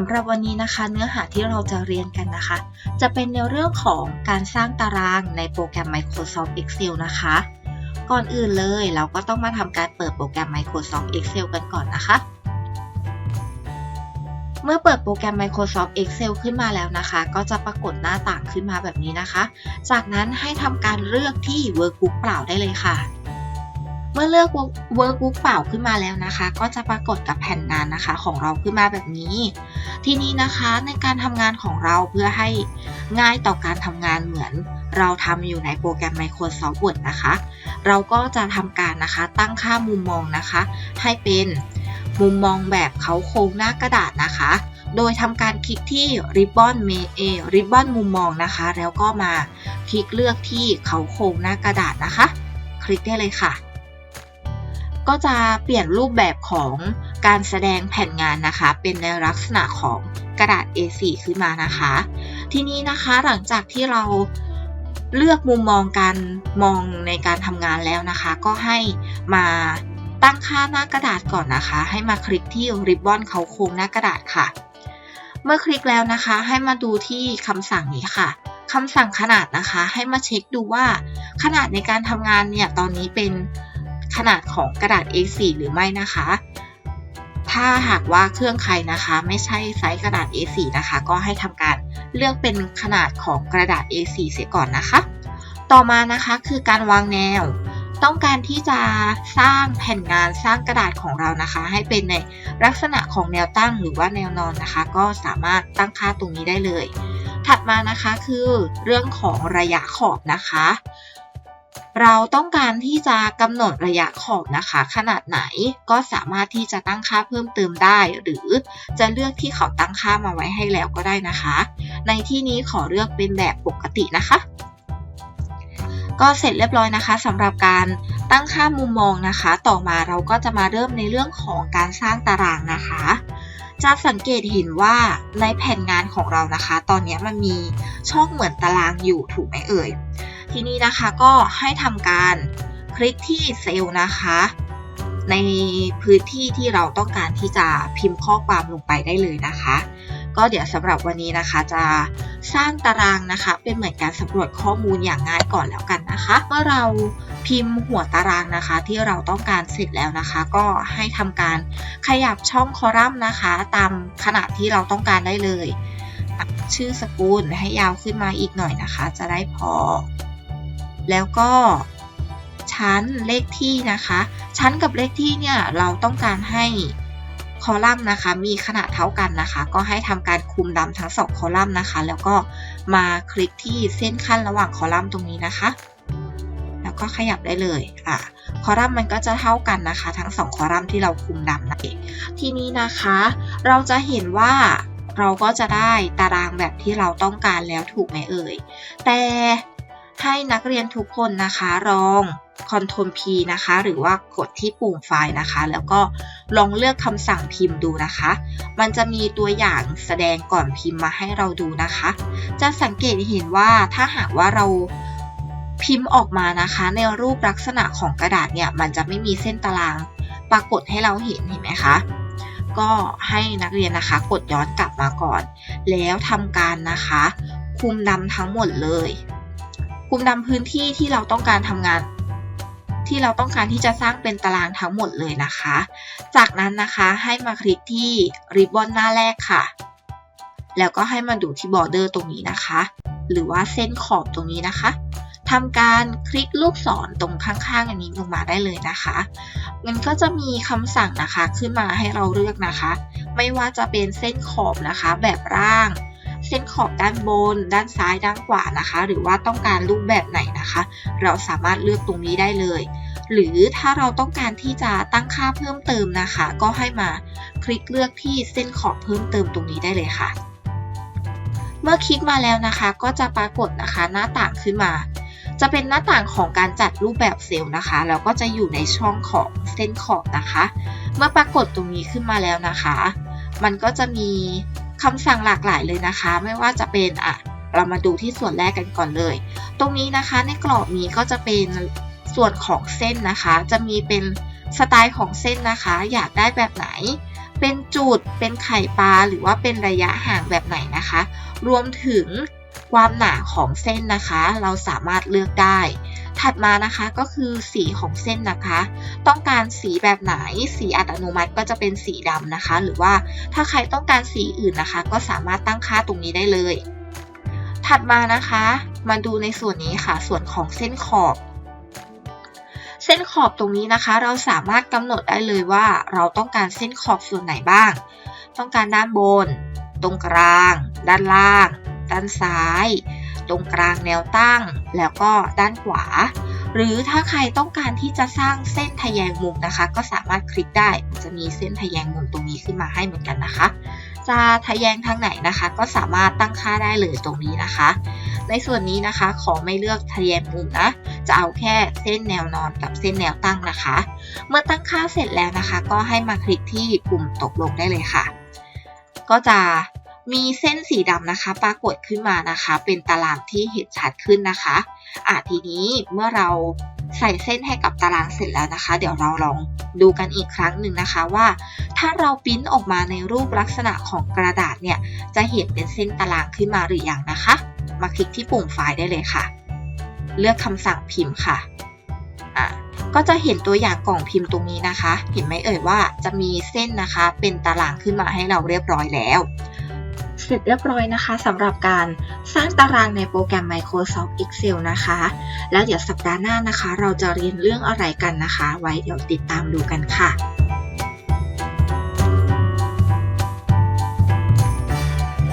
ำหรับวันนี้นะคะ เนื้อหาที่เราจะเรียนกันนะคะ จะเป็นในเรื่องของการสร้างตารางในโปรแกรม Microsoft Excel นะคะ ก่อนอื่นเลยเราก็ต้องมาทำการเปิดโปรแกรม Microsoft Excel กันก่อนนะคะ เมื่อเปิดโปรแกรม Microsoft Excel ขึ้นมาแล้วนะคะ ก็จะปรากฏหน้าต่างขึ้นมาแบบนี้นะคะ จากนั้นให้ทำการเลือกที่ Workbook เปล่าได้เลยค่ะ มื่อเลือก Workbook เปล่าขึ้นมาแล้วนะคะ ก็จะปรากฏกับแผ่นงานนะคะของเราขึ้นมาแบบนี้ ทีนี้นะคะในการทำงานของเราเพื่อให้ง่ายต่อการทำงานเหมือน เราทำอยู่ในโปรแกรม Microsoft Word นะคะ เราก็จะทำการนะคะตั้งค่ามุมมองนะคะ ให้เป็นมุมมองแบบเขาโครงหน้ากระดาษนะคะ โดยทำการคลิกที่ Ribbon m a Ribbon มุมมองนะคะ แล้วก็มาคลิกเลือกที่เขาโครงหน้ากระดาษนะคะ คลิกได้เลยค่ะ ก็จะเปลี่ยนรูปแบบของการแสดงแผ่นงานนะคะ เป็นในลักษณะของกระดาษ A4 ขึ้นมานะคะ ทีนี้นะคะหลังจากที่เราเลือกมุมมองการมองในการทำงานแล้วนะคะ ก็ให้มาตั้งค่าหน้ากระดาษก่อนนะคะ ให้มาคลิกที่ริบบอนเขาโครงหน้ากระดาษค่ะ เมื่อคลิกแล้วนะคะให้มาดูที่คำสั่งนี้ค่ะคำสั่งขนาดนะคะ ให้มาเช็คดูว่าขนาดในการทำงานเนี่ยตอนนี้เป็น ขนาดของกระดาษ A4 หรือไม่นะคะ ถ้าหากว่าเครื่องใครนะคะ ไม่ใช่ไซส์กระดาษ A4 นะคะ ก็ให้ทำการเลือกเป็นขนาดของกระดาษ A4 เสียก่อนนะคะ ต่อมานะคะคือการวางแนว ต้องการที่จะสร้างแผ่นงานสร้างกระดาษของเรานะคะ ให้เป็นในลักษณะของแนวตั้งหรือว่าแนวนอนนะคะ ก็สามารถตั้งค่าตรงนี้ได้เลย ถัดมานะคะคือเรื่องของระยะขอบนะคะ เราต้องการที่จะกำหนดระยะขอบนะคะ ขนาดไหนก็สามารถที่จะตั้งค่าเพิ่มเติมได้ หรือจะเลือกที่เขาตั้งค่ามาไว้ให้แล้วก็ได้นะคะ ในที่นี้ขอเลือกเป็นแบบปกตินะคะ ก็เสร็จเรียบร้อยนะคะสำหรับการตั้งค่ามุมมองนะคะ ต่อมาเราก็จะมาเริ่มในเรื่องของการสร้างตารางนะคะ จะสังเกตเห็นว่าในแผ่นงานของเรานะคะ ตอนนี้มันมีช่องเหมือนตารางอยู่ถูกไหมเอ่ย ทีนี้นะคะก็ให้ทำการคลิกที่เซลล์นะคะ ในพื้นที่ที่เราต้องการที่จะพิมพ์ข้อความลงไปได้เลยนะคะ ก็เดี๋ยวสำหรับวันนี้นะคะจะสร้างตารางนะคะ เป็นเหมือนการสำรวจข้อมูลอย่างง่ายก่อนแล้วกันนะคะ เมื่อเราพิมพ์หัวตารางนะคะ ที่เราต้องการเสร็จแล้วนะคะ ก็ให้ทำการขยับช่องคอลัมน์นะคะ ตามขนาดที่เราต้องการได้เลยชื่อสกุลให้ยาวขึ้นมาอีกหน่อยนะคะ จะได้พอ แล้วก็ชั้นเลขที่นะคะ ชั้นกับเลขที่เนี่ยเราต้องการให้คอลัมน์นะคะมีขนาดเท่ากันนะคะ ก็ให้ทำการคุมดำทั้งสองคอลัมน์นะคะ แล้วก็มาคลิกที่เส้นขั้นระหว่างคอลัมน์ตรงนี้นะคะ แล้วก็ขยับได้เลยอะคอลัมน์มันก็จะเท่ากันนะคะ ทั้งสองคอลัมน์ที่เราคุมดำนั่นเองทีนี้นะคะ เราจะเห็นว่าเราก็จะได้ตารางแบบที่เราต้องการแล้วถูกไหมเอ่ยแต่ ให้นักเรียนทุกคนนะคะลอง Ctrl P นะคะ หรือว่ากดที่ปุ่มไฟล์นะคะ แล้วก็ลองเลือกคำสั่งพิมพ์ดูนะคะ มันจะมีตัวอย่างแสดงก่อนพิมพ์มาให้เราดูนะคะ จะสังเกตเห็นว่าถ้าหากว่าเราพิมพ์ออกมานะคะ ในรูปลักษณะของกระดาษเนี่ย มันจะไม่มีเส้นตารางปรากฏให้เราเห็นเห็นไหมคะก็ให้นักเรียนนะคะกดย้อนกลับมาก่อน แล้วทำการนะคะ คุมดำทั้งหมดเลย คุมดำพื้นที่ที่เราต้องการทำงาน ที่เราต้องการที่จะสร้างเป็นตารางทั้งหมดเลยนะคะ จากนั้นนะคะให้มาคลิกที่ริบบอนหน้าแรกค่ะ แล้วก็ให้มาดูที่บอร์เดอร์ตรงนี้นะคะ หรือว่าเส้นขอบตรงนี้นะคะทำการคลิกลูกศรตรงข้างๆ อันนี้ลงมาได้เลยนะคะมันก็จะมีคำสั่งนะคะขึ้นมาให้เราเลือกนะคะ ไม่ว่าจะเป็นเส้นขอบนะคะ แบบร่าง เส้นขอบด้านบน ด้านซ้ายด้านขวานะคะ หรือว่าต้องการรูปแบบไหนนะคะ เราสามารถเลือกตรงนี้ได้เลย หรือถ้าเราต้องการที่จะตั้งค่าเพิ่มเติมนะคะ ก็ให้มาคลิกเลือกที่เส้นขอบเพิ่มเติมตรงนี้ได้เลยค่ะ เมื่อคลิกมาแล้วนะคะ ก็จะปรากฏนะคะหน้าต่างขึ้นมาจะเป็นหน้าต่างของการจัดรูปแบบเซลล์นะคะ แล้วก็จะอยู่ในช่องของเส้นขอบนะคะ เมื่อปรากฏตรงนี้ขึ้นมาแล้วนะคะ มันก็จะมี คำสั่งหลากหลายเลยนะคะ ไม่ว่าจะเป็นอะเรามาดูที่ส่วนแรกกันก่อนเลย ตรงนี้นะคะในกรอบนี้ก็จะเป็นส่วนของเส้นนะคะ จะมีเป็นสไตล์ของเส้นนะคะ อยากได้แบบไหน เป็นจุด เป็นไข่ปลา หรือว่าเป็นระยะห่างแบบไหนนะคะ รวมถึง ความหนาของเส้นนะคะ เราสามารถเลือกได้ ถัดมานะคะก็คือสีของเส้นนะคะ ต้องการสีแบบไหน สีอัตโนมัติก็จะเป็นสีดำนะคะ หรือว่าถ้าใครต้องการสีอื่นนะคะ ก็สามารถตั้งค่าตรงนี้ได้เลย ถัดมานะคะ มาดูในส่วนนี้ค่ะ ส่วนของเส้นขอบเส้นขอบตรงนี้นะคะ เราสามารถกำหนดได้เลยว่า เราต้องการเส้นขอบส่วนไหนบ้าง ต้องการด้านบน ตรงกลาง ด้านล่าง ด้านซ้าย ตรงกลางแนวตั้ง แล้วก็ด้านขวา หรือถ้าใครต้องการที่จะสร้างเส้นทะแยงมุมนะคะ ก็สามารถคลิกได้ จะมีเส้นทะแยงมุมตรงนี้ขึ้นมาให้เหมือนกันนะคะ จะทะแยงทางไหนนะคะ ก็สามารถตั้งค่าได้เลยตรงนี้นะคะ ในส่วนนี้นะคะขอไม่เลือกทะแยงมุมนะ จะเอาแค่เส้นแนวนอนกับเส้นแนวตั้งนะคะ เมื่อตั้งค่าเสร็จแล้วนะคะ ก็ให้มาคลิกที่ปุ่มตกลงได้เลยค่ะก็จะ มีเส้นสีดำนะคะ ปรากฏขึ้นมานะคะ เป็นตารางที่เห็นชัดขึ้นนะคะอะทีนี้เมื่อเราใส่เส้นให้กับตารางเสร็จแล้วนะคะ เดี๋ยวเราลองดูกันอีกครั้งหนึ่งนะคะว่า ถ้าเราปริ้นออกมาในรูปลักษณะของกระดาษเนี่ยจะเห็นเป็นเส้นตารางขึ้นมาหรือยังนะคะ มาคลิกที่ปุ่มไฟล์ได้เลยค่ะ เลือกคำสั่งพิมพ์ค่ะอะก็จะเห็นตัวอย่างกล่องพิมพ์ตรงนี้นะคะ เห็นไหมเอ่ยว่าจะมีเส้นนะคะ เป็นตารางขึ้นมาให้เราเรียบร้อยแล้ว เสร็จเรียบร้อยนะคะสำหรับการสร้างตารางในโปรแกรม Microsoft Excel นะคะ แล้วเดี๋ยวสัปดาห์หน้านะคะ เราจะเรียนเรื่องอะไรกันนะคะ ไว้เดี๋ยวติดตามดูกันค่ะ